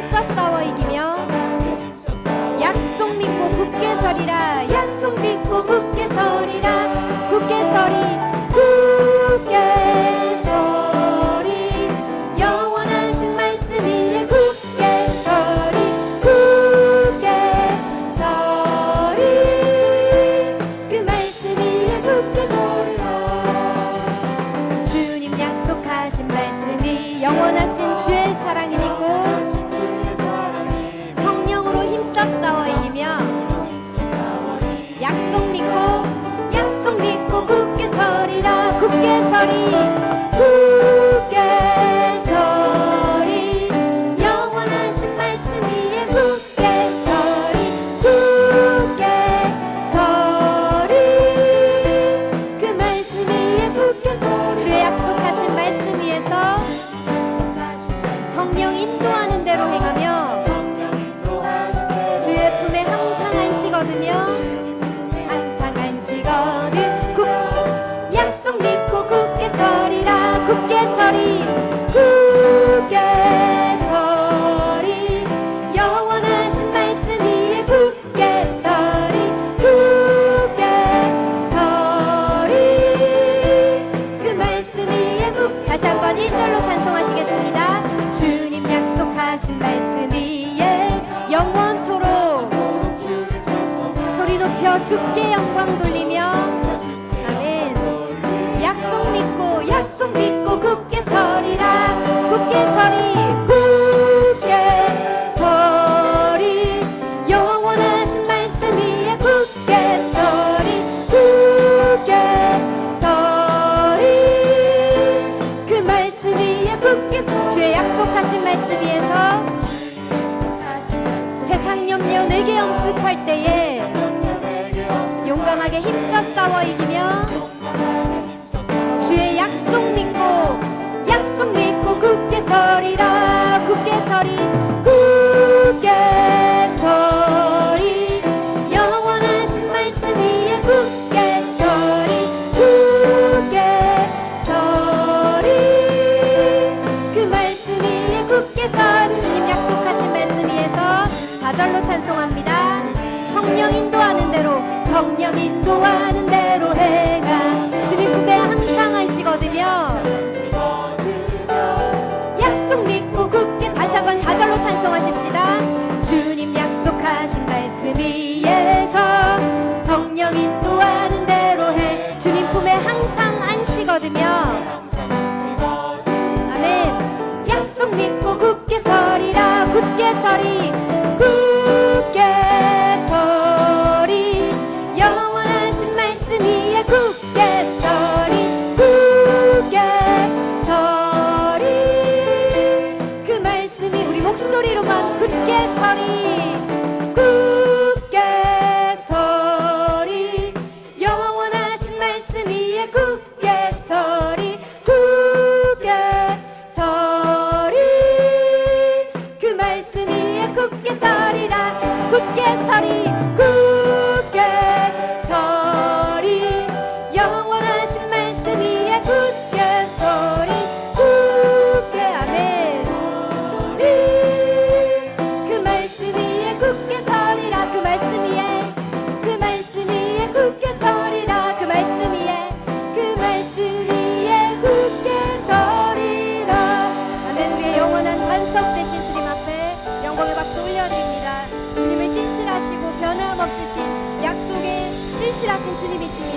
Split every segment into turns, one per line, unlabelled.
Princess Bye. görüntülemek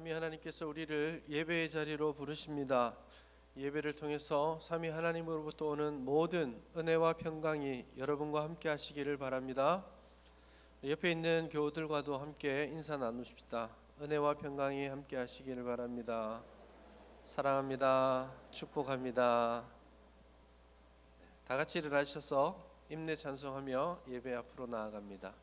삼위 하나님께서 우리를 예배의 자리로 부르십니다. 예배를 통해서 삼위 하나님으로부터 오는 모든 은혜와 평강이 여러분과 함께 하시기를 바랍니다. 옆에 있는 교우들과도 함께 인사 나누십시다. 은혜와 평강이 함께 하시기를 바랍니다. 사랑합니다. 축복합니다. 다 같이 일어나셔서 임내 찬송하며 예배 앞으로 나아갑니다.